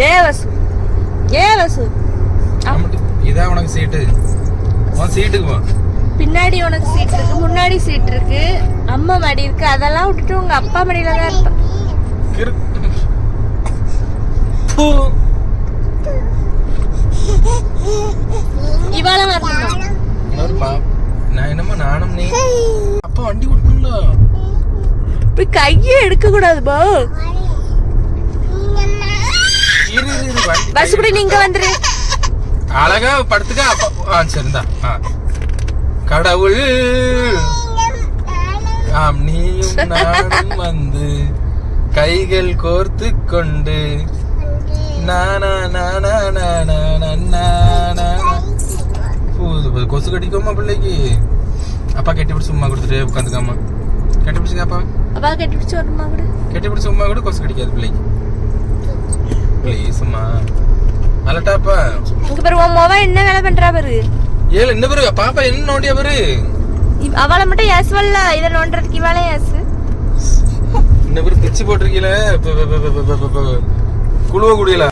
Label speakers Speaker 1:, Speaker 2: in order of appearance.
Speaker 1: ஏ வசு. ஏ வசு.
Speaker 2: இதான் உனக்கு சீட்டு. உன் சீட்டுக்கு போ
Speaker 1: பின்னாடி உனக்கு சீட் இருக்கு முன்னாடி சீட் இருக்கு அம்மா மடி இருக்கு அதெல்லாம் விட்டுட்டு உங்க அப்பா மடியில தான் இருப்பேன். இவாள வரணும்
Speaker 2: நான் என்னமோ நானும் நீ. அப்பா வண்டி ஓட்டணும்ல
Speaker 1: போய் கையே எடுக்க கூடாது போ
Speaker 2: இரு இரு, இரு வண்டி
Speaker 1: பஸ் கூட நீங்க வந்துரு.
Speaker 2: அழகா படுத்துக்க அப்பா. ஆ சரிந்தா ஆ. கடவுள். ஆம் நீயும் நானும் வந்து கைகள் கோர்த்து கொண்டு நானா நானா நானா நானா நானா. பூ- பூ- கொசு கடிக்குமா பிள்ளைக்கு? அப்பா கட்டி பிடிச்சி சும்மா கொடுத்துட்டு உட்காந்துக்காமா. கட்டி பிடிச்சிங்க அப்பா
Speaker 1: அப்பா கட்டி பிடிச்சு வருமா கூட?
Speaker 2: கட்டி பிடிச்சி சும்மா கூட கொசு கடிக்காது பிள்ளைக்கு. ப்ளீஸ்மா அலட்டாப்பா
Speaker 1: இங்க பாரு உன் மொவ என்ன வேலை பண்றா பாரு
Speaker 2: ஏழு என்ன பேரு பாப்பா என்ன நோண்டியா பேரு
Speaker 1: அவளை மட்டும் ஏசுவல்ல இதை நோண்டுறதுக்கு இவாளே ஏசு
Speaker 2: என்ன பேரு பிச்சு போட்டிருக்கீல குழுவ குடியல